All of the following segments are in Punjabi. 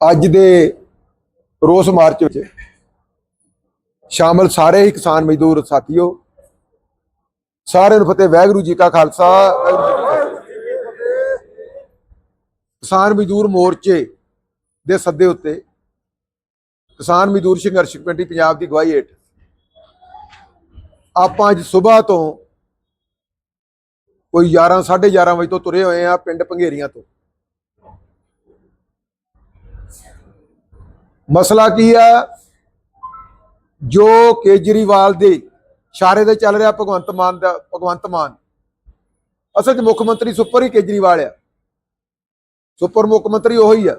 ਅੱਜ ਦੇ ਰੋਸ ਮਾਰਚ ਵਿੱਚ ਸ਼ਾਮਲ ਸਾਰੇ ਹੀ ਕਿਸਾਨ ਮਜ਼ਦੂਰ ਸਾਥੀਓ, ਸਾਰਿਆਂ ਨੂੰ ਫਤਿਹ, ਵਾਹਿਗੁਰੂ ਜੀ ਕਾ ਖਾਲਸਾ ਕਿਸਾਨ ਮਜ਼ਦੂਰ ਮੋਰਚੇ ਦੇ ਸੱਦੇ ਉੱਤੇ ਕਿਸਾਨ ਮਜ਼ਦੂਰ ਸੰਘਰਸ਼ ਕਮੇਟੀ ਪੰਜਾਬ ਦੀ ਅਗਵਾਈ ਹੇਠ ਆਪਾਂ ਅੱਜ ਸਵੇਰ ਤੋਂ ਕੋਈ 11 11:30 ਵਜੇ ਤੋਂ ਤੁਰੇ ਹੋਏ ਆ ਪਿੰਡ ਭੰਗੇਰੀਆਂ ਤੋਂ। ਮਸਲਾ ਕੀ ਆ? ਜੋ ਕੇਜਰੀਵਾਲ ਦੇ ਇਸ਼ਾਰੇ ਤੇ ਚੱਲ ਰਿਹਾ ਭਗਵੰਤ ਮਾਨ ਦਾ, ਭਗਵੰਤ ਮਾਨ। ਅਸਲ 'ਚ ਮੁੱਖ ਮੰਤਰੀ ਸੁਪਰ ਹੀ ਕੇਜਰੀਵਾਲ ਆ। ਸੁਪਰ ਮੁੱਖ ਮੰਤਰੀ ਉਹੀ ਆ।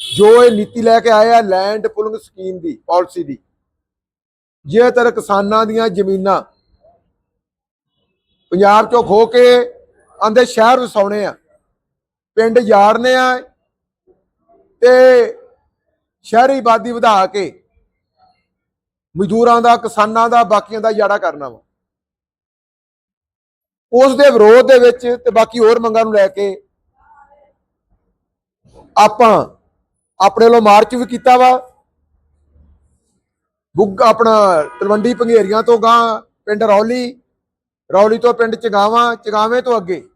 ਜੋ ਇਹ ਨੀਤੀ ਲੈ ਕੇ ਆਇਆ ਲੈਂਡ ਪੁਲਿੰਗ ਸਕੀਮ ਦੀ, ਪਾਲਿਸੀ ਦੀ। ਜੇ ਤਰ ਕਿਸਾਨਾਂ ਦੀਆਂ ਜ਼ਮੀਨਾਂ ਪੰਜਾਬ ਚੋਂ ਖੋ ਕੇ ਆਂਦੇ ਸ਼ਹਿਰ ਵਸਾਉਣੇ ਆ। ਪਿੰਡ ਯਾਰਨੇ ਆ ਤੇ ਸ਼ਹਿਰੀ ਆਬਾਦੀ ਵਧਾ ਕੇ ਮਜ਼ਦੂਰਾਂ ਦਾ, ਕਿਸਾਨਾਂ ਦਾ, ਬਾਕੀਆਂ ਦਾ ਜਾੜਾ ਕਰਨਾ ਵਾ। ਉਸ ਦੇ ਵਿਰੋਧ ਦੇ ਵਿੱਚ ਤੇ ਬਾਕੀ ਹੋਰ ਮੰਗਾਂ ਨੂੰ ਲੈ ਕੇ ਆਪਾਂ ਆਪਣੇ ਵੱਲੋਂ ਮਾਰਚ ਵੀ ਕੀਤਾ ਵਾ। ਬੁੱਗ ਆਪਣਾ ਤਲਵੰਡੀ ਪੰਘੇਰੀਆਂ ਤੋਂ ਗਾਂ ਪਿੰਡ ਰੌਲੀ ਰੌਲੀ ਤੋਂ ਪਿੰਡ ਚਗਾਵਾਂ, ਚਗਾਵੇਂ ਤੋਂ ਅੱਗੇ।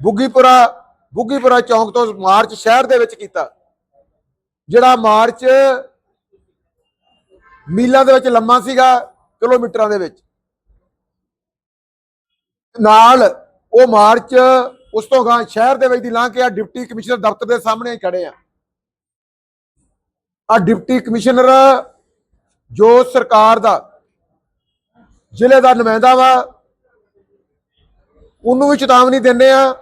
ਬੁੱਗੀਪੁਰਾ ਬੁੱਗੀਪੁਰਾ ਚੌਂਕ ਤੋਂ ਮਾਰਚ ਸ਼ਹਿਰ ਦੇ ਵਿੱਚ ਕੀਤਾ। ਜਿਹੜਾ ਮਾਰਚ ਮੀਲਾਂ ਦੇ ਵਿੱਚ ਲੰਮਾ ਸੀਗਾ ਕਿਲੋਮੀਟਰਾਂ ਦੇ ਵਿੱਚ। ਨਾਲ ਉਹ ਮਾਰਚ ਉਸ ਤੋਂ ਗਾਂ ਸ਼ਹਿਰ ਦੇ ਵਿੱਚ ਦੀ ਲੰਘ ਕੇ ਆ ਡਿਪਟੀ ਕਮਿਸ਼ਨਰ ਦਫ਼ਤਰ ਦੇ ਸਾਹਮਣੇ ਹੀ ਖੜੇ ਆ। ਆ ਡਿਪਟੀ ਕਮਿਸ਼ਨਰ ਜੋ ਸਰਕਾਰ ਦਾ ਜ਼ਿਲ੍ਹੇ ਦਾ ਨੁਮਾਇੰਦਾ ਵਾ। ਉਹਨੂੰ ਵੀ ਚੇਤਾਵਨੀ ਦਿੰਦੇ ਆ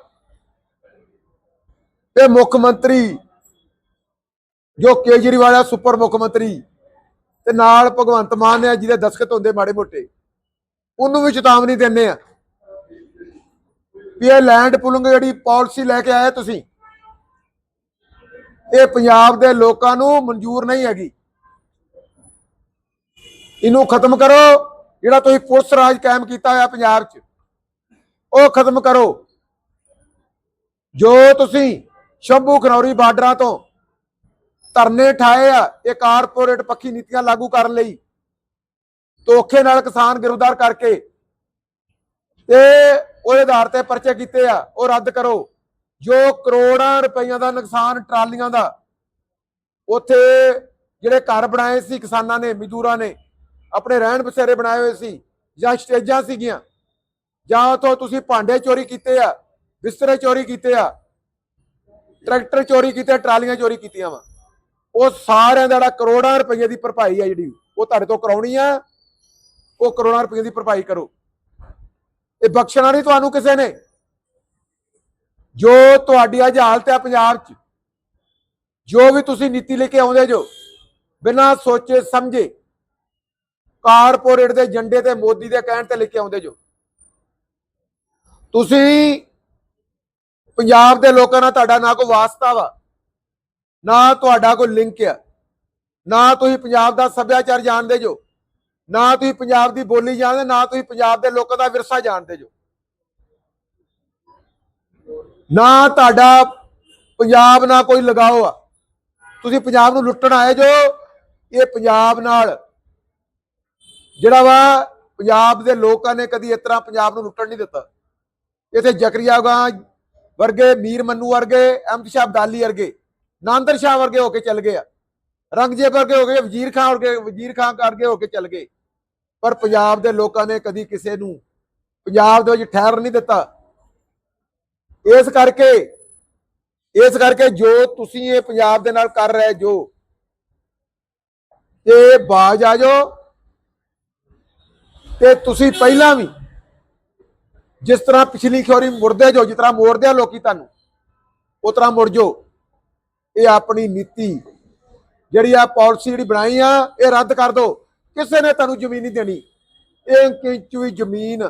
ਤੇ ਮੁੱਖ ਮੰਤਰੀ, ਜੋ ਕੇਜਰੀਵਾਲ ਆ, ਸੁਪਰ ਮੁੱਖ ਮੰਤਰੀ, ਤੇ ਨਾਲ ਭਗਵੰਤ ਮਾਨ ਨੇ ਜਿਹਦੇ ਦਸਖਤ ਹੁੰਦੇ ਮਾੜੇ ਮੋਟੇ। ਉਹਨੂੰ ਵੀ ਚੇਤਾਵਨੀ ਦਿੰਦੇ ਆ ਵੀ ਇਹ ਲੈਂਡ ਪੁਲਿੰਗ ਜਿਹੜੀ ਪਾਲਿਸੀ ਲੈ ਕੇ ਆਏ ਤੁਸੀਂ, ਇਹ ਪੰਜਾਬ ਦੇ ਲੋਕਾਂ ਨੂੰ ਮਨਜ਼ੂਰ ਨਹੀਂ ਹੈਗੀ। ਇਹਨੂੰ ਖਤਮ ਕਰੋ। ਜਿਹੜਾ ਤੁਸੀਂ ਪੁਲਿਸ ਰਾਜ ਕਾਇਮ ਕੀਤਾ ਹੋਇਆ ਪੰਜਾਬ 'ਚ, ਉਹ ਖਤਮ ਕਰੋ। ਜੋ ਤੁਸੀਂ ਸ਼ੰਭੂ ਖਨੌਰੀ ਬਾਰਡਰਾਂ ਤੋਂ ਧਰਨੇ ਠਾਏ ਆ, ਇਹ ਕਾਰਪੋਰੇਟ ਪੱਖੀ ਨੀਤੀਆਂ ਲਾਗੂ ਕਰਨ ਲਈ, ਧੋਖੇ ਨਾਲ ਕਿਸਾਨ ਗਿਰਫਤਾਰ ਕਰਕੇ ਤੇ ਉਹਦੇ ਆਧਾਰ ਤੇ ਪਰਚੇ ਕੀਤੇ ਆ, ਉਹ ਰੱਦ ਕਰੋ। ਜੋ ਕਰੋੜਾਂ ਰੁਪਈਆਂ ਦਾ ਨੁਕਸਾਨ ਟਰਾਲੀਆਂ ਦਾ, ਉੱਥੇ ਜਿਹੜੇ ਘਰ ਬਣਾਏ ਸੀ ਕਿਸਾਨਾਂ ਨੇ, ਮਜ਼ਦੂਰਾਂ ਨੇ ਆਪਣੇ ਰਹਿਣ ਬਸੇਰੇ ਬਣਾਏ ਹੋਏ ਸੀ, ਜਾਂ ਸਟੇਜਾਂ ਸੀਗੀਆਂ। ਜਾਂ ਉਥੋਂ ਤੁਸੀਂ ਭਾਂਡੇ ਚੋਰੀ ਕੀਤੇ ਆ, ਬਿਸਤਰੇ ਚੋਰੀ ਕੀਤੇ ਆ, ਟਰੈਕਟਰ ਚੋਰੀ ਕੀਤੇ ਟਰਾਲੀਆਂ ਚੋਰੀ ਕੀਤੀਆਂ ਵਾ। ਉਹ ਸਾਰਿਆਂ ਦਾ ਜਿਹੜਾ ਕਰੋੜਾਂ ਰੁਪਏ ਦੀ ਭਰਪਾਈ ਆ ਜਿਹੜੀ, ਉਹ ਤੁਹਾਡੇ ਤੋਂ ਕਰਾਉਣੀ ਆ, ਉਹ ਕਰੋੜਾਂ ਰੁਪਏ ਦੀ ਭਰਪਾਈ ਕਰੋ। ਇਹ ਬਖਸ਼ਣਾ ਨਹੀਂ ਤੁਹਾਨੂੰ ਕਿਸੇ ਨੇ। ਜੋ ਤੁਹਾਡੀ ਅੱਜ ਹਾਲਤ ਹੈ ਪੰਜਾਬ 'ਚ, ਜੋ ਵੀ ਤੁਸੀਂ ਨੀਤੀ ਲੈ ਕੇ ਆਉਂਦੇ ਜੋ, ਬਿਨਾਂ ਸੋਚੇ ਸਮਝੇ ਕਾਰਪੋਰੇਟ ਦੇ ਏਜੰਡੇ ਤੇ ਮੋਦੀ ਦੇ ਕਹਿਣ ਤੇ ਲਿਖ ਕੇ ਆਉਂਦੇ ਜੋ। ਤੁਸੀਂ ਪੰਜਾਬ ਦੇ ਲੋਕਾਂ ਨਾਲ ਤੁਹਾਡਾ ਨਾ ਕੋਈ ਵਾਸਤਾ ਵਾ, ਨਾ ਤੁਹਾਡਾ ਕੋਈ ਲਿੰਕ ਆ, ਨਾ ਤੁਸੀਂ ਪੰਜਾਬ ਦਾ ਸੱਭਿਆਚਾਰ ਜਾਣਦੇ ਜੋ, ਨਾ ਤੁਸੀਂ ਪੰਜਾਬ ਦੀ ਬੋਲੀ ਜਾਣਦੇ, ਨਾ ਤੁਸੀਂ ਪੰਜਾਬ ਦੇ ਲੋਕਾਂ ਦਾ ਵਿਰਸਾ ਜਾਣਦੇ ਜੋ। ਨਾ ਤੁਹਾਡਾ ਪੰਜਾਬ ਨਾਲ ਕੋਈ ਲਗਾਓ ਆ। ਤੁਸੀਂ ਪੰਜਾਬ ਨੂੰ ਲੁੱਟਣ ਆਏ ਜੋ, ਇਹ ਪੰਜਾਬ ਨਾਲ ਜਿਹੜਾ ਵਾ ਪੰਜਾਬ ਦੇ ਲੋਕਾਂ ਨੇ ਕਦੀ ਇਸ ਤਰ੍ਹਾਂ ਪੰਜਾਬ ਨੂੰ ਲੁੱਟਣ ਨਹੀਂ ਦਿੱਤਾ। ਇੱਥੇ ਜ਼ਕਰੀਆ ਗਾਂ ਵਰਗੇ, ਮੀਰ ਮੰਨੂ ਵਰਗੇ, ਅਹਿਮਦ ਸ਼ਾਹ ਅਬਦਾਲੀ ਵਰਗੇ, ਨਾਂਦਰ ਸ਼ਾਹ ਵਰਗੇ ਹੋ ਕੇ ਚੱਲ ਗਏ ਆ। ਰੰਗਜ਼ੇਬ ਵਰਗੇ ਹੋ ਗਏ, ਵਜ਼ੀਰ ਖਾਨ ਵਰਗੇ, ਵਜ਼ੀਰ ਖਾਨ ਕਰਕੇ ਹੋ ਕੇ ਚੱਲ ਗਏ। ਪਰ ਪੰਜਾਬ ਦੇ ਲੋਕਾਂ ਨੇ ਕਦੀ ਕਿਸੇ ਨੂੰ ਪੰਜਾਬ ਦੇ ਵਿੱਚ ਠਹਿਰ ਨਹੀਂ ਦਿੱਤਾ। ਇਸ ਕਰਕੇ ਇਸ ਕਰਕੇ ਜੋ ਤੁਸੀਂ ਇਹ ਪੰਜਾਬ ਦੇ ਨਾਲ ਕਰ ਰਹੇ ਜੋ, ਤੇ ਬਾਜ ਆ ਜਾਓ। ਤੇ ਤੁਸੀਂ ਪਹਿਲਾਂ ਵੀ ਜਿਸ ਤਰ੍ਹਾਂ ਪਿਛਲੀ ਖਿਓਰੀ ਮੁਰਦੇ ਜੋ, ਜਿਸ ਤਰ੍ਹਾਂ ਮੋੜਦੇ ਆ ਲੋਕੀ ਤੁਹਾਨੂੰ ਉਸ ਤਰ੍ਹਾਂ ਮੁੜ ਜੋ। ਇਹ ਆਪਣੀ ਨੀਤੀ, ਜਿਹੜੀ ਆ ਪਾਲਿਸੀ ਜਿਹੜੀ ਬਣਾਈ ਆ, ਇਹ ਰੱਦ ਕਰ ਦਿਓ ਕਿਸੇ ਨੇ ਤੁਹਾਨੂੰ ਜ਼ਮੀਨ ਨਹੀਂ ਦੇਣੀ। ਇਹ ਇੰਚ ਵੀ ਜ਼ਮੀਨ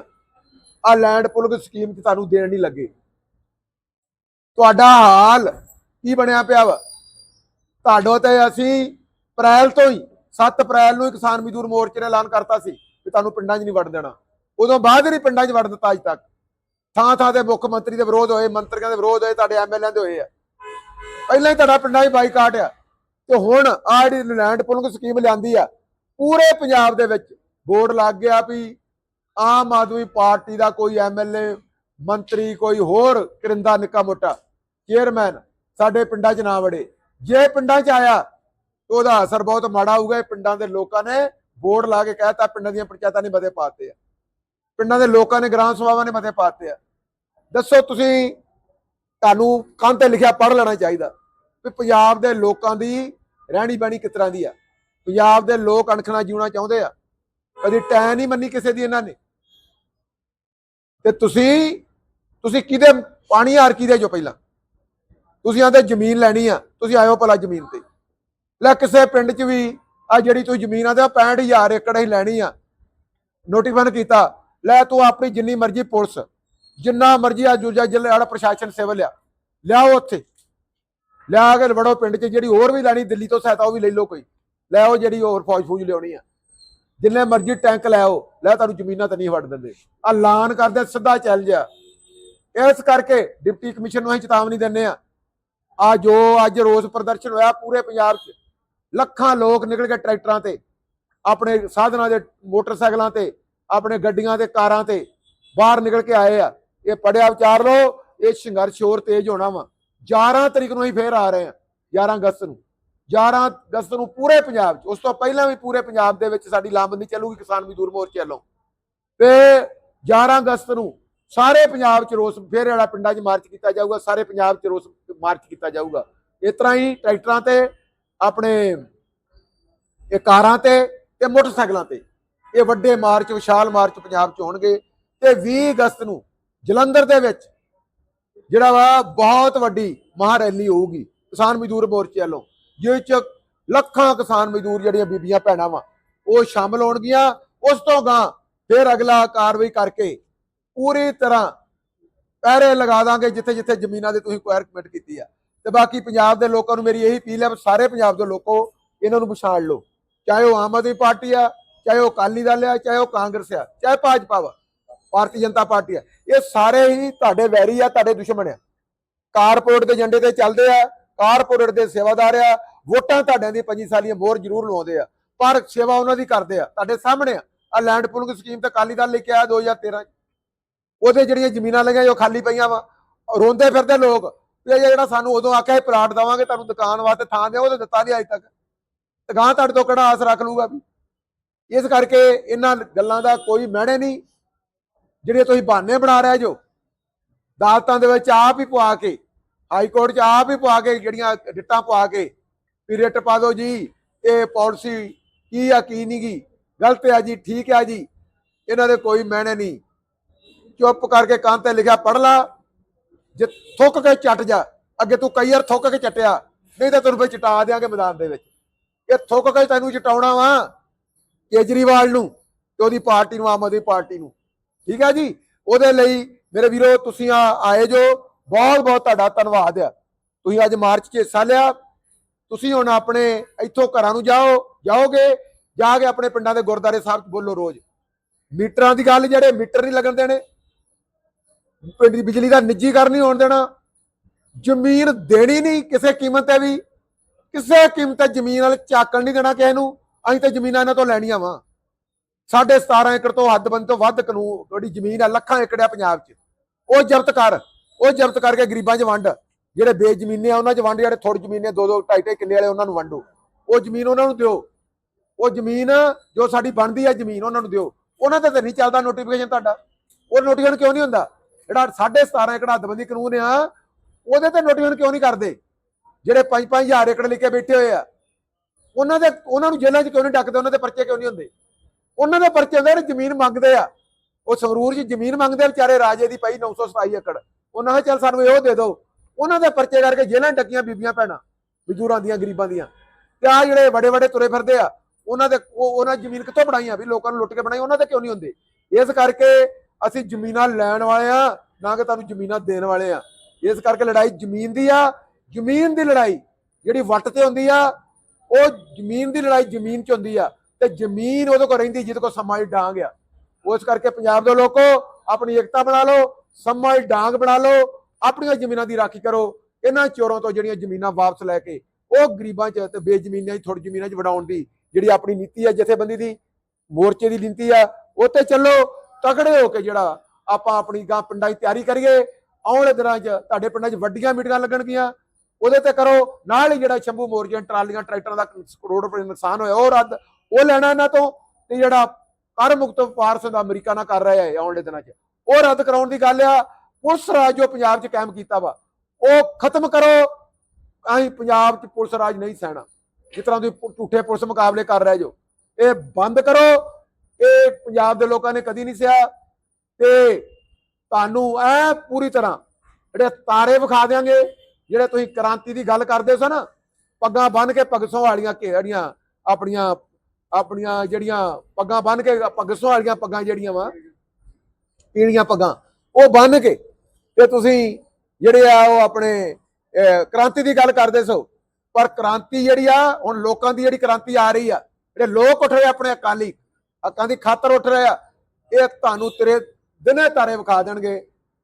ਆ ਲੈਂਡ ਪੁਲਿੰਗ ਸਕੀਮ 'ਚ ਤੁਹਾਨੂੰ ਦੇਣ ਨਹੀਂ ਲੱਗੇ। ਤੁਹਾਡਾ ਹਾਲ ਕੀ ਬਣਿਆ ਪਿਆ ਵਾ? ਤੁਹਾਡੋ ਤੇ ਅਸੀਂ ਅਪ੍ਰੈਲ ਤੋਂ ਹੀ 7 ਅਪ੍ਰੈਲ ਨੂੰ ਹੀ ਕਿਸਾਨ ਮਜ਼ਦੂਰ ਮੋਰਚੇ ਨੇ ਐਲਾਨ ਕਰਤਾ ਸੀ। ਕਿ ਤੁਹਾਨੂੰ ਪਿੰਡਾਂ 'ਚ ਨਹੀਂ ਵੜ ਦੇਣਾ। ਉਦੋਂ ਬਾਅਦ ਹੀ ਪਿੰਡਾਂ 'ਚ ਵੜ ਦਿੱਤਾ ਅੱਜ ਤੱਕ। ਥਾਂ ਥਾਂ ਤੇ ਮੁੱਖ ਮੰਤਰੀ ਦੇ ਵਿਰੋਧ ਹੋਏ, ਮੰਤਰੀਆਂ ਦੇ ਵਿਰੋਧ ਹੋਏ, ਤੁਹਾਡੇ ਐਮਐਲਏ ਦੇ ਹੋਏ ਆ। ਪਹਿਲਾਂ ਹੀ ਤੁਹਾਡਾ ਪਿੰਡਾਂ 'ਚ ਬਾਈਕਾਟ ਆ। ਤੇ ਹੁਣ ਆ ਜਿਹੜੀ ਲੈਂਡ ਪੁਲਿੰਗ ਸਕੀਮ ਲਿਆਂਦੀ ਆ, ਪੂਰੇ ਪੰਜਾਬ ਦੇ ਵਿੱਚ ਬੋਰਡ ਲੱਗ ਗਿਆ ਵੀ ਆਮ ਆਦਮੀ ਪਾਰਟੀ ਦਾ ਕੋਈ ਐਮਐਲਏ ਮੰਤਰੀ ਕੋਈ ਹੋਰ, ਕਰਿੰਦਾ ਨਿੱਕਾ ਮੋਟਾ, ਚੇਅਰਮੈਨ ਸਾਡੇ ਪਿੰਡਾਂ 'ਚ ਨਾ ਵੜੇ। ਜੇ ਪਿੰਡਾਂ 'ਚ ਆਇਆ ਤਾਂ ਉਹਦਾ ਅਸਰ ਬਹੁਤ ਮਾੜਾ ਹੋਊਗਾ, ਇਹ ਪਿੰਡਾਂ ਦੇ ਲੋਕਾਂ ਨੇ ਬੋਰਡ ਲਾ ਕੇ ਕਹਿਤਾ, ਪਿੰਡਾਂ ਦੀਆਂ ਪੰਚਾਇਤਾਂ ਨੇ ਮਤੇ ਪਾਤੇ ਆ। ਪਿੰਡਾਂ ਦੇ ਲੋਕਾਂ ਨੇ, ਗ੍ਰਾਮ ਸਭਾਵਾਂ ਨੇ ਮਤੇ ਪਾਤੇ ਆ। ਦੱਸੋ ਤੁਸੀਂ, ਤੁਹਾਨੂੰ ਕੰਨ ਤੇ ਲਿਖਿਆ ਪੜ੍ਹ ਲੈਣਾ ਚਾਹੀਦਾ ਵੀ ਪੰਜਾਬ ਦੇ ਲੋਕਾਂ ਦੀ ਰਹਿਣੀ ਬਹਿਣੀ ਕਿਸ ਤਰ੍ਹਾਂ ਦੀ ਆ? ਪੰਜਾਬ ਦੇ ਲੋਕ ਅਣਖਣਾ ਜਿਉਣਾ ਚਾਹੁੰਦੇ ਆ। ਕਦੀ ਟੈ ਨਹੀਂ ਮੰਨੀ ਕਿਸੇ ਦੀ ਇਹਨਾਂ ਨੇ। ਤੇ ਤੁਸੀਂ ਤੁਸੀਂ ਕਿਹਦੇ ਪਾਣੀ ਹਾਰ ਕਿਹਦੇ ਜੋ ਪਹਿਲਾਂ? ਤੁਸੀਂ ਆਂਦੇ ਜ਼ਮੀਨ ਲੈਣੀ ਆ। ਤੁਸੀਂ ਆਇਓ ਭਲਾ ਜ਼ਮੀਨ ਤੇ। ਲੈ ਕਿਸੇ ਪਿੰਡ 'ਚ ਵੀ ਆ ਜਿਹੜੀ ਤੁਸੀਂ ਜ਼ਮੀਨ ਆ 65000 ਏਕੜ ਹੀ ਲੈਣੀ ਆ। ਨੋਟੀਫਾਈ ਕੀਤਾ, ਲੈ ਤੂੰ ਆਪਣੀ ਜਿੰਨੀ ਮਰਜ਼ੀ ਪੁਲਿਸ, ਜਿੰਨਾ ਮਰਜ਼ੀ ਆ ਜੁਜਾ ਜ਼ਿਲ੍ਹੇ ਵਾਲਾ ਪ੍ਰਸ਼ਾਸਨ ਸਿਵਲ ਆ, ਲਿਆਓ ਉੱਥੇ। ਲਿਆ ਕੇ ਵੜੋ ਪਿੰਡ 'ਚ, ਜਿਹੜੀ ਹੋਰ ਵੀ ਲੈਣੀ ਦਿੱਲੀ ਤੋਂ ਸਹਾਇਤਾ ਉਹ ਵੀ ਲੈ ਲਓ ਕੋਈ। ਲੈ ਆਓ ਜਿਹੜੀ ਹੋਰ ਫੌਜ ਫੂਜ ਲਿਆਉਣੀ ਆ। ਜਿੰਨੇ ਮਰਜ਼ੀ ਟੈਂਕ ਲੈ ਆਓ, ਲੈ ਤੁਹਾਨੂੰ ਜ਼ਮੀਨਾਂ ਤੇ ਨਹੀਂ ਵੜ ਦਿੰਦੇ। ਆ ਐਲਾਨ ਕਰਦੇ ਸਿੱਧਾ ਚੱਲ ਜਾ ਇਸ ਕਰਕੇ ਡਿਪਟੀ ਕਮਿਸ਼ਨ ਨੂੰ ਅਸੀਂ ਚੇਤਾਵਨੀ ਦਿੰਦੇ ਆ। ਆ ਜੋ ਅੱਜ ਰੋਸ ਪ੍ਰਦਰਸ਼ਨ ਹੋਇਆ ਪੂਰੇ ਪੰਜਾਬ 'ਚ ਲੱਖਾਂ ਲੋਕ ਨਿਕਲ ਕੇ ਟਰੈਕਟਰਾਂ ਤੇ, ਆਪਣੇ ਸਾਧਨਾਂ ਦੇ ਮੋਟਰਸਾਈਕਲਾਂ ਤੇ, ਆਪਣੇ ਗੱਡੀਆਂ ਤੇ ਕਾਰਾਂ ਤੇ, ਬਾਹਰ ਨਿਕਲ ਕੇ ਆਏ ਆ। ਇਹ ਪੜਿਆ ਵਿਚਾਰ ਲਓ, ਇਹ ਸੰਘਰਸ਼ ਹੋਰ ਤੇਜ਼ ਹੋਣਾ ਵਾ। 11 ਤਰੀਕ ਨੂੰ ਹੀ ਫੇਰ ਆ ਰਹੇ ਆ 11 ਅਗਸਤ ਨੂੰ। 11 ਅਗਸਤ ਨੂੰ ਪੂਰੇ ਪੰਜਾਬ 'ਚ, ਉਸ ਤੋਂ ਪਹਿਲਾਂ ਵੀ ਪੂਰੇ ਪੰਜਾਬ ਦੇ ਵਿੱਚ ਸਾਡੀ ਲਾਮਬੰਦੀ ਚੱਲੂਗੀ ਕਿਸਾਨ ਮਜ਼ਦੂਰ ਮੋਰਚੇ ਵੱਲੋਂ। ਤੇ 11 ਅਗਸਤ ਨੂੰ ਸਾਰੇ ਪੰਜਾਬ 'ਚ ਰੋਸ, ਫੇਰ ਵਾਲਾ ਪਿੰਡਾਂ 'ਚ ਮਾਰਚ ਕੀਤਾ ਜਾਊਗਾ, ਸਾਰੇ ਪੰਜਾਬ 'ਚ ਰੋਸ ਮਾਰਚ ਕੀਤਾ ਜਾਊਗਾ। ਇਸ ਤਰ੍ਹਾਂ ਹੀ ਟਰੈਕਟਰਾਂ ਤੇ ਆਪਣੇ ਇਹ ਕਾਰਾਂ ਤੇ ਤੇ ਮੋਟਰਸਾਈਕਲਾਂ ਤੇ। ਇਹ ਵੱਡੇ ਮਾਰਚ, ਵਿਸ਼ਾਲ ਮਾਰਚ ਪੰਜਾਬ 'ਚ ਹੋਣਗੇ ਤੇ 20 ਅਗਸਤ ਨੂੰ ਜਲੰਧਰ ਦੇ ਵਿੱਚ ਜਿਹੜਾ ਵਾ ਬਹੁਤ ਵੱਡੀ ਮਹਾ ਰੈਲੀ ਹੋਊਗੀ ਕਿਸਾਨ ਮਜ਼ਦੂਰ ਮੋਰਚੇ ਵੱਲੋਂ, ਜਿਹਦੇ 'ਚ ਲੱਖਾਂ ਕਿਸਾਨ ਮਜ਼ਦੂਰ ਜਿਹੜੀਆਂ ਬੀਬੀਆਂ ਭੈਣਾਂ ਵਾ, ਉਹ ਸ਼ਾਮਲ ਹੋਣਗੀਆਂ। ਉਸ ਤੋਂ ਗਾਂ ਫਿਰ ਅਗਲਾ ਕਾਰਵਾਈ ਕਰਕੇ ਪੂਰੀ ਤਰ੍ਹਾਂ ਪਹਿਰੇ ਲਗਾ ਦਾਂਗੇ ਜਿੱਥੇ ਜਿੱਥੇ ਜ਼ਮੀਨਾਂ ਦੇ ਤੁਸੀਂ ਕੁਆਇਰ ਕਮਿਟ ਕੀਤੀ ਆ। ਤੇ ਬਾਕੀ ਪੰਜਾਬ ਦੇ ਲੋਕਾਂ ਨੂੰ ਮੇਰੀ ਇਹੀ ਅਪੀਲ ਹੈ ਵੀ ਸਾਰੇ ਪੰਜਾਬ ਦੇ ਲੋਕੋ ਇਹਨਾਂ ਨੂੰ ਪਛਾਣ ਲਓ। ਚਾਹੇ ਉਹ ਆਮ ਆਦਮੀ ਪਾਰਟੀ ਆ, ਚਾਹੇ ਉਹ ਅਕਾਲੀ ਦਲ ਆ, ਚਾਹੇ ਉਹ ਕਾਂਗਰਸ ਆ, ਚਾਹੇ ਭਾਜਪਾ ਵਾ, ਭਾਰਤੀ ਜਨਤਾ ਪਾਰਟੀ ਆ। ਇਹ ਸਾਰੇ ਹੀ ਤੁਹਾਡੇ ਵੈਰੀ ਆ, ਤੁਹਾਡੇ ਦੁਸ਼ਮਣ ਆ। ਕਾਰਪੋਰੇਟ ਦੇ ਏਜੰਡੇ ਤੇ ਚੱਲਦੇ ਆ, ਕਾਰਪੋਰੇਟ ਦੇ ਸੇਵਾਦਾਰ ਆ, ਵੋਟਾਂ ਤੁਹਾਡਿਆਂ ਦੀ 25 ਸਾਲੀਆਂ ਮੋਹਰ ਜ਼ਰੂਰ ਲਵਾਉਂਦੇ ਆ। ਪਰ ਸੇਵਾ ਉਹਨਾਂ ਦੀ ਕਰਦੇ ਆ, ਤੁਹਾਡੇ ਸਾਹਮਣੇ ਆ। ਆ ਲੈਂਡ ਪੂਲਿੰਗ ਸਕੀਮ ਤਾਂ ਅਕਾਲੀ ਦਲ ਲੈ ਕੇ ਆਇਆ 2013 ਚ। ਉਹਦੇ ਜਿਹੜੀਆਂ ਜ਼ਮੀਨਾਂ ਲੱਗੀਆਂ ਉਹ ਖਾਲੀ ਪਈਆਂ ਵਾ। ਰੋਂਦੇ ਫਿਰਦੇ ਲੋਕ। ਵੀ ਜਿਹੜਾ ਸਾਨੂੰ ਉਦੋਂ ਆਖਿਆ ਇਹ ਪਲਾਟ ਦਵਾਂਗੇ ਤੁਹਾਨੂੰ ਦੁਕਾਨ ਵਾਸਤੇ ਥਾਂ ਦਿਓ, ਉਹ ਤੇ ਦਿੱਤਾ ਨਹੀਂ ਅਜੇ ਤੱਕ। ਦੁਕਾਨ ਤੁਹਾਡੇ ਤੋਂ ਕਿਹੜਾ ਆਸ ਰੱਖ ਲੂਗਾ ਵੀ? ਇਸ ਕਰਕੇ ਇਹਨਾਂ ਗੱਲਾਂ ਦਾ ਕੋਈ ਮਹਿਣੇ ਨਹੀਂ। ਜਿਹੜੇ ਤੁਸੀਂ ਬਹਾਨੇ ਬਣਾ ਰਹੇ ਜੋ, ਅਦਾਲਤਾਂ ਦੇ ਵਿੱਚ ਆਪ ਹੀ ਪਵਾ ਕੇ, ਹਾਈ ਕੋਰਟ 'ਚ ਆਪ ਹੀ ਪਵਾ ਕੇ ਜਿਹੜੀਆਂ ਡਿੱਟਾਂ ਪਵਾ ਕੇ ਵੀ ਰਿਟ ਪਾ ਦਿਓ ਜੀ, ਇਹ ਪਾਲਿਸੀ ਕੀ ਆ, ਕੀ ਨਹੀਂ ਗੀ? ਗਲਤ ਆ ਜੀ, ਠੀਕ ਆ ਜੀ। ਇਹਨਾਂ ਦੇ ਕੋਈ ਮਹਿਣੇ ਨਹੀਂ। ਚੁੱਪ ਕਰਕੇ ਕੰਨ ਤੇ ਲਿਖਿਆ ਪੜ ਲਾ। ਜੇ ਥੁੱਕ ਕੇ ਚੱਟ ਜਾ, ਅੱਗੇ ਤੂੰ ਕਈ ਵਾਰ ਥੁੱਕ ਕੇ ਚੱਟਿਆ, ਨਹੀਂ ਤਾਂ ਤੈਨੂੰ ਫੇ ਚਟਾ ਦਿਆਂਗੇ ਮੈਦਾਨ ਦੇ ਵਿੱਚ। ਇਹ ਥੁੱਕ ਕੇ ਤੈਨੂੰ ਚਟਾਉਣਾ ਵਾ ਕੇਜਰੀਵਾਲ ਨੂੰ ਤੇ ਉਹਦੀ ਪਾਰਟੀ ਨੂੰ, ਆਮ ਆਦਮੀ ਪਾਰਟੀ ਨੂੰ। ਠੀਕ ਹੈ ਜੀ? ਉਹਦੇ ਲਈ ਮੇਰੇ ਵੀਰੋ, ਤੁਸੀਂ ਆ ਆਏ ਜੋ। ਬਹੁਤ ਬਹੁਤ ਤੁਹਾਡਾ ਧੰਨਵਾਦ ਆ। ਤੁਸੀਂ ਅੱਜ ਮਾਰਚ 'ਚ ਹਿੱਸਾ ਲਿਆ। ਤੁਸੀਂ ਹੁਣ ਆਪਣੇ ਇੱਥੋਂ ਘਰਾਂ ਨੂੰ ਜਾਓ, ਜਾਓਗੇ, ਜਾ ਕੇ ਆਪਣੇ ਪਿੰਡਾਂ ਦੇ ਗੁਰਦਾਰੇ ਸਾਹਿਬ 'ਚ ਬੋਲੋ ਰੋਜ਼। ਮੀਟਰਾਂ ਦੀ ਗੱਲ, ਜਿਹੜੇ ਮੀਟਰ ਨਹੀਂ ਲੱਗਣ ਦੇਣੇ। ਪਿੰਡ ਦੀ ਬਿਜਲੀ ਦਾ ਨਿੱਜੀਕਰਨ ਨਹੀਂ ਹੋਣ ਦੇਣਾ। ਜ਼ਮੀਨ ਦੇਣੀ ਨਹੀਂ ਕਿਸੇ ਕੀਮਤ ਤੇ ਵੀ। ਕਿਸੇ ਕੀਮਤ ਤੇ ਜ਼ਮੀਨ ਵਾਲੇ ਚਾਕਣ ਨਹੀਂ ਦੇਣਾ ਕਿਸੇ ਨੂੰ। ਅਸੀਂ ਤਾਂ ਜ਼ਮੀਨਾਂ ਇਹਨਾਂ ਤੋਂ ਲੈਣੀਆਂ ਵਾ। ਸਾਢੇ 17 ਏਕੜ ਤੋਂ ਹੱਦਬੰਦ ਤੋਂ ਵੱਧ ਕਾਨੂੰਨ ਜਿਹੜੀ ਜ਼ਮੀਨ ਆ, ਲੱਖਾਂ ਏਕੜ ਆ ਪੰਜਾਬ 'ਚ। ਉਹ ਜ਼ਬਤ ਕਰ, ਉਹ ਜ਼ਬਤ ਕਰਕੇ ਗਰੀਬਾਂ 'ਚ ਵੰਡ। ਜਿਹੜੇ ਬੇਜ਼ਮੀਨੇ ਆ, ਉਹਨਾਂ 'ਚ ਵੰਡ। ਜਿਹੜੇ ਥੋੜੀ ਜ਼ਮੀਨੇ ਦੋ ਦੋ ਢਾਈ ਢਾਈ ਕਿੱਲੇ ਵਾਲੇ, ਉਹਨਾਂ ਨੂੰ ਵੰਡੋ। ਉਹ ਜ਼ਮੀਨ ਉਹਨਾਂ ਨੂੰ ਦਿਓ। ਉਹ ਜ਼ਮੀਨ ਜੋ ਸਾਡੀ ਬਣਦੀ ਆ, ਜ਼ਮੀਨ ਉਹਨਾਂ ਨੂੰ ਦਿਓ। ਉਹਨਾਂ ਦਾ ਤਾਂ ਨਹੀਂ ਚੱਲਦਾ ਨੋਟੀਫਿਕੇਸ਼ਨ ਤੁਹਾਡਾ। ਉਹ ਨੋਟੀਫਿਕੇਸ਼ਨ ਕਿਉਂ ਨਹੀਂ ਹੁੰਦਾ? ਜਿਹੜਾ 17.5 ਏਕੜ ਹੱਦਬੰਦੀ ਕਾਨੂੰਨ ਆ, ਉਹਦੇ ਤੇ ਨੋਟੀਫਿਕੇਸ਼ਨ ਕਿਉਂ ਨਹੀਂ ਕਰਦੇ? ਜਿਹੜੇ 5-5000 ਏਕੜ ਲੈ ਬੈਠੇ ਹੋਏ ਆ, ਉਹਨਾਂ ਦੇ ਉਹਨਾਂ ਨੂੰ ਜੇਲ੍ਹਾਂ 'ਚ ਕਿਉਂ ਨਹੀਂ ਡੱਕਦੇ? ਉਹਨਾਂ ਦੇ ਪਰਚੇ ਕਿਉਂ ਨਹੀਂ ਹੁੰਦੇ? ਉਹਨਾਂ ਦੇ ਪਰਚੇ ਹੁੰਦੇ ਨੇ ਜ਼ਮੀਨ ਮੰਗਦੇ ਆ। ਉਹ ਸੰਗਰੂਰ 'ਚ ਜ਼ਮੀਨ ਮੰਗਦੇ ਵਿਚਾਰੇ ਰਾਜੇ ਦੀ ਪਈ 927 ਏਕੜ। ਉਹਨਾਂ ਨੇ ਚੱਲ ਸਾਨੂੰ ਇਹੋ ਦੇ ਦਿਓ। ਉਹਨਾਂ ਦੇ ਪਰਚੇ ਕਰਕੇ ਜੇਲ੍ਹਾਂ 'ਚ ਡੱਕੀਆਂ ਬੀਬੀਆਂ ਭੈਣਾਂ, ਮਜ਼ਦੂਰਾਂ ਦੀਆਂ, ਗਰੀਬਾਂ ਦੀਆਂ। ਤੇ ਆ ਜਿਹੜੇ ਵੱਡੇ ਵੱਡੇ ਤੁਰੇ ਫਿਰਦੇ ਆ, ਉਹਨਾਂ ਦੇ ਉਹ- ਉਹਨਾਂ ਜ਼ਮੀਨ ਕਿੱਥੋਂ ਬਣਾਈਆਂ ਵੀ ਲੋਕਾਂ ਨੂੰ ਲੁੱਟ ਕੇ ਬਣਾਈ, ਉਹਨਾਂ ਦੇ ਕਿਉਂ ਨਹੀਂ ਹੁੰਦੇ? ਇਸ ਕਰਕੇ ਅਸੀਂ ਜ਼ਮੀਨਾਂ ਲੈਣ ਵਾਲੇ ਆ, ਨਾ ਕਿ ਤੁਹਾਨੂੰ ਜ਼ਮੀਨਾਂ ਦੇਣ ਵਾਲੇ ਆ। ਇਸ ਕਰਕੇ ਲੜਾਈ ਜ਼ਮੀਨ ਦੀ ਆ, ਜ਼ਮੀਨ ਦੀ ਲੜਾਈ ਜਿਹੜੀ ਵੱਟ ਤੇ ਹੁੰਦੀ ਆ, ਉਹ ਜ਼ਮੀਨ ਦੀ ਲੜਾਈ ਜ਼ਮੀਨ 'ਚ ਹੁੰਦੀ ਆ। ਤੇ ਜ਼ਮੀਨ ਉਹਦੇ ਕੋਲ ਰਹਿੰਦੀ ਜਿਹਦੇ ਕੋਲ ਸਮਾਂ ਦੀ ਡਾਂਗ ਆ। ਉਸ ਕਰਕੇ ਪੰਜਾਬ ਦੇ ਲੋਕੋ, ਆਪਣੀ ਏਕਤਾ ਬਣਾ ਲਓ, ਸੰਮਾ ਦੀ ਡਾਂਗ ਬਣਾ ਲਓ, ਆਪਣੀਆਂ ਜ਼ਮੀਨਾਂ ਦੀ ਰਾਖੀ ਕਰੋ। ਇਹਨਾਂ ਚੋਰਾਂ ਤੋਂ ਜਿਹੜੀਆਂ ਜ਼ਮੀਨਾਂ ਵਾਪਸ ਲੈ ਕੇ, ਉਹ ਗਰੀਬਾਂ 'ਚ ਤੇ ਬੇਜ਼ਮੀਨਾਂ 'ਚ ਥੋੜੀ ਜ਼ਮੀਨਾਂ 'ਚ ਵਡਾਉਣ ਦੀ ਜਿਹੜੀ ਆਪਣੀ ਨੀਤੀ ਆ, ਜਥੇਬੰਦੀ ਦੀ, ਮੋਰਚੇ ਦੀ ਨੀਤੀ ਆ ਉੱਤੇ ਚੱਲੋ। ਤਕੜੇ ਹੋ ਕੇ ਜਿਹੜਾ ਆਪਾਂ ਆਪਣੀ ਗਾਂ ਪਿੰਡਾਂ ਦੀ ਤਿਆਰੀ ਕਰੀਏ, ਆਉਣ ਦਿਨਾਂ 'ਚ ਤੁਹਾਡੇ ਪਿੰਡਾਂ 'ਚ ਵੱਡੀਆਂ ਮੀਟਿੰਗਾਂ ਲੱਗਣਗੀਆਂ। ਉਹਦੇ ਤੇ ਕਰੋ, ਨਾਲ ਹੀ ਜਿਹੜਾ ਸ਼ੰਭੂ ਮੋਰਜਨ ਟਰਾਲੀਆਂ, ਟਰੈਕਟਰਾਂ ਦਾ ਕਰੋੜ ਰੁਪਏ ਨੁਕਸਾਨ ਹੋਇਆ, ਉਹ ਰੱਦ, ਉਹ ਲੈਣਾ ਇਹਨਾਂ ਤੋਂ, ਤੇ ਜਿਹੜਾ ਕਰ ਮੁਕਤ ਵਪਾਰ ਸੰਧਾ ਅਮਰੀਕਾ ਨਾਲ ਕਰ ਰਿਹਾ ਹੈ ਆਉਣ ਵਾਲੇ ਦਿਨਾਂ 'ਚ। ਉਹ ਰੱਦ ਕਰਾਉਣ ਦੀ ਗੱਲ ਆ, ਪੁਲਿਸ ਰਾਜ ਜੋ ਪੰਜਾਬ 'ਚ ਕਾਇਮ ਕੀਤਾ ਵਾ, ਉਹ ਖਤਮ ਕਰੋ ਅਸੀਂ ਪੰਜਾਬ 'ਚ ਪੁਲਿਸ ਰਾਜ ਨਹੀਂ ਸਹਿਣਾ। ਜਿਸ ਤਰ੍ਹਾਂ ਤੁਸੀਂ ਝੂਠੇ ਪੁਲਿਸ ਮੁਕਾਬਲੇ ਕਰ ਰਹੇ ਜੋ, ਇਹ ਬੰਦ ਕਰੋ ਇਹ ਪੰਜਾਬ ਦੇ ਲੋਕਾਂ ਨੇ ਕਦੀ ਨਹੀਂ ਸਿਆ ਤੇ ਤੁਹਾਨੂੰ ਐ ਪੂਰੀ ਤਰ੍ਹਾਂ ਜਿਹੜੇ ਤਾਰੇ ਵਿਖਾ ਦਿਆਂਗੇ ਜਿਹੜੇ ਤੁਸੀਂ ਕ੍ਰਾਂਤੀ ਦੀ ਗੱਲ ਕਰਦੇ ਸੋ ਨਾ ਪੱਗਾਂ ਬੰਨ ਕੇ ਪਗਸੋਂ ਵਾਲੀਆਂ ਕਿਹੜੀਆਂ ਆਪਣੀਆਂ ਆਪਣੀਆਂ ਜਿਹੜੀਆਂ ਪੱਗਾਂ ਬੰਨ ਕੇ ਪਗਸੋਂ ਵਾਲੀਆਂ ਪੱਗਾਂ ਜਿਹੜੀਆਂ ਵਾ ਪੀਲੀਆਂ ਪੱਗਾਂ ਉਹ ਬੰਨ ਕੇ ਤੇ ਤੁਸੀਂ ਜਿਹੜੇ ਆ ਉਹ ਆਪਣੇ ਅਹ, ਕ੍ਰਾਂਤੀ ਦੀ ਗੱਲ ਕਰਦੇ ਸੋ। ਪਰ ਕ੍ਰਾਂਤੀ ਜਿਹੜੀ ਆ ਹੁਣ ਲੋਕਾਂ ਦੀ ਜਿਹੜੀ ਕ੍ਰਾਂਤੀ ਆ ਰਹੀ ਆ ਜਿਹੜੇ ਲੋਕ ਉੱਠ ਰਹੇ ਆਪਣੇ ਅਕਾਲੀ ਹੱਕਾਂ ਦੀ ਖਾਤਰ ਉੱਠ ਰਹੇ ਆ। ਇਹ ਤੁਹਾਨੂੰ ਤੇਰੇ ਦਿਨੇ ਤਾਰੇ ਵਿਖਾ ਦੇਣਗੇ।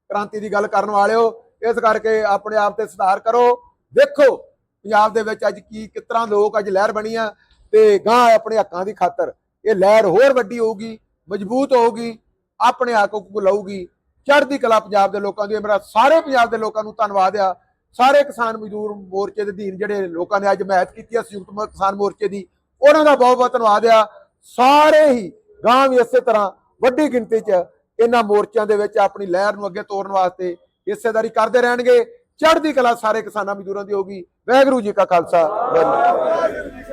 ਕ੍ਰਾਂਤੀ ਦੀ ਗੱਲ ਕਰਨ ਵਾਲਿਓ, ਇਸ ਕਰਕੇ ਆਪਣੇ ਆਪ ਤੇ ਸੁਧਾਰ ਕਰੋ। ਦੇਖੋ, ਪੰਜਾਬ ਦੇ ਵਿੱਚ ਅੱਜ ਕੀ ਕਿਸ ਤਰ੍ਹਾਂ ਲੋਕ ਅੱਜ ਲਹਿਰ ਬਣੀ ਆ ਤੇ ਗਾਂ ਆਪਣੇ ਹੱਕਾਂ ਦੀ ਖਾਤਰ। ਇਹ ਲਹਿਰ ਹੋਰ ਵੱਡੀ ਹੋਊਗੀ, ਮਜ਼ਬੂਤ ਹੋਊਗੀ, ਆਪਣੇ ਹੱਕ ਨੂੰ ਲਾਊਗੀ। ਚੜ੍ਹਦੀ ਕਲਾ ਪੰਜਾਬ ਦੇ ਲੋਕਾਂ ਦੀ ਮੇਰਾ ਸਾਰੇ ਪੰਜਾਬ ਦੇ ਲੋਕਾਂ ਨੂੰ ਧੰਨਵਾਦ ਆ। ਸਾਰੇ ਕਿਸਾਨ ਮਜ਼ਦੂਰ ਮੋਰਚੇ ਦੇ ਅਧੀਨ ਜਿਹੜੇ ਲੋਕਾਂ ਨੇ ਅੱਜ ਮਹਿਤ ਕੀਤੀ ਆ ਸੰਯੁਕਤ ਕਿਸਾਨ ਮੋਰਚੇ ਦੀ, ਉਹਨਾਂ ਦਾ ਬਹੁਤ ਬਹੁਤ ਧੰਨਵਾਦ ਆ। ਸਾਰੇ ਹੀ ਗਾਂ ਵੀ ਇਸੇ ਤਰ੍ਹਾਂ ਵੱਡੀ ਗਿਣਤੀ 'ਚ ਇਹਨਾਂ ਮੋਰਚਿਆਂ ਦੇ ਵਿੱਚ ਆਪਣੀ ਲਹਿਰ ਨੂੰ ਅੱਗੇ ਤੋਰਨ ਵਾਸਤੇ ਹਿੱਸੇਦਾਰੀ ਕਰਦੇ ਰਹਿਣਗੇ। ਚੜ੍ਹਦੀ ਕਲਾ ਸਾਰੇ ਕਿਸਾਨਾਂ ਮਜ਼ਦੂਰਾਂ ਦੀ ਹੋਊਗੀ। ਵਾਹਿਗੁਰੂ ਜੀ ਕਾ ਖਾਲਸਾ। ਵਾਹਿਗੁਰੂ ਜੀ